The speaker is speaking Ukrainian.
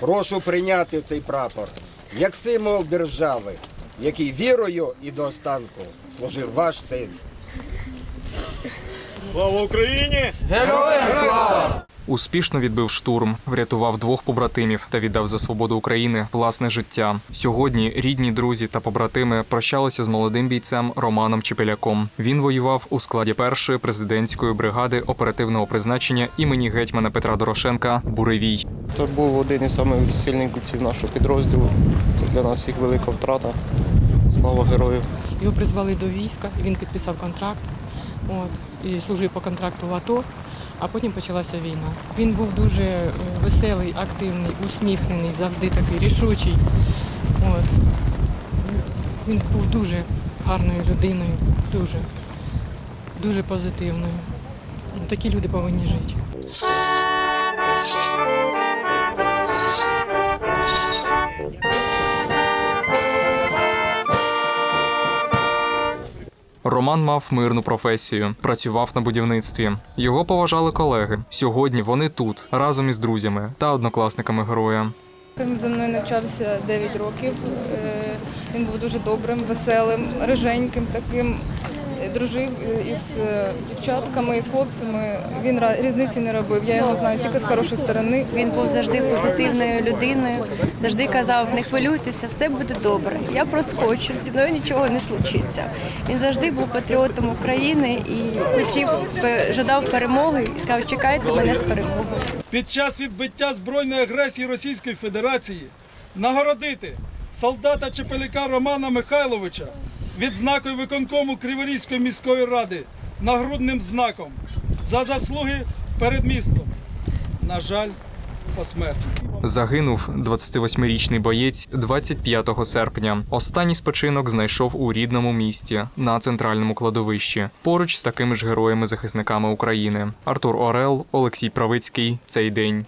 Прошу прийняти цей прапор як символ держави, який вірою і до останку служив ваш син. Слава Україні! Героям! Успішно відбив штурм, врятував двох побратимів та віддав за свободу України власне життя. Сьогодні рідні друзі та побратими прощалися з молодим бійцем Романом Чепеляком. Він воював у складі першої президентської бригади оперативного призначення імені гетьмана Петра Дорошенка Буревій. Це був один із самих сильних бійців нашого підрозділу. Це для нас всіх велика втрата. Слава герою! Його призвали до війська, він підписав контракт от, і служив по контракту в АТО, а потім почалася війна. Він був дуже е, веселий, активний, усміхнений, завжди такий рішучий. От. Він був дуже гарною людиною, дуже, дуже позитивною. Такі люди повинні жити. Роман мав мирну професію, працював на будівництві. Його поважали колеги. Сьогодні вони тут разом із друзями та однокласниками героя. Він за мною навчався 9 років. Е, Він був дуже добрим, веселим, риженьким таким. Дружив із е, дівчатками, із хлопцями. Він різниці не робив. Я його знаю тільки з хорошої сторони. Він був завжди позитивною людиною, завжди казав, не хвилюйтеся, все буде добре. Я проскочу, зі мною нічого не случиться. Він завжди був патріотом України і хотів жадав перемоги і сказав, чекайте мене з перемогою. Під час відбиття збройної агресії Російської Федерації нагородити солдата Чепеляка Романа Михайловича відзнакою виконкому Криворізької міської ради нагрудним знаком за заслуги перед містом. На жаль, посмертно. Загинув 28-річний боєць 25 серпня. Останній спочинок знайшов у рідному місті на центральному кладовищі, поруч з такими ж героями-захисниками України. Артур Орел, Олексій Правицький. Цей день.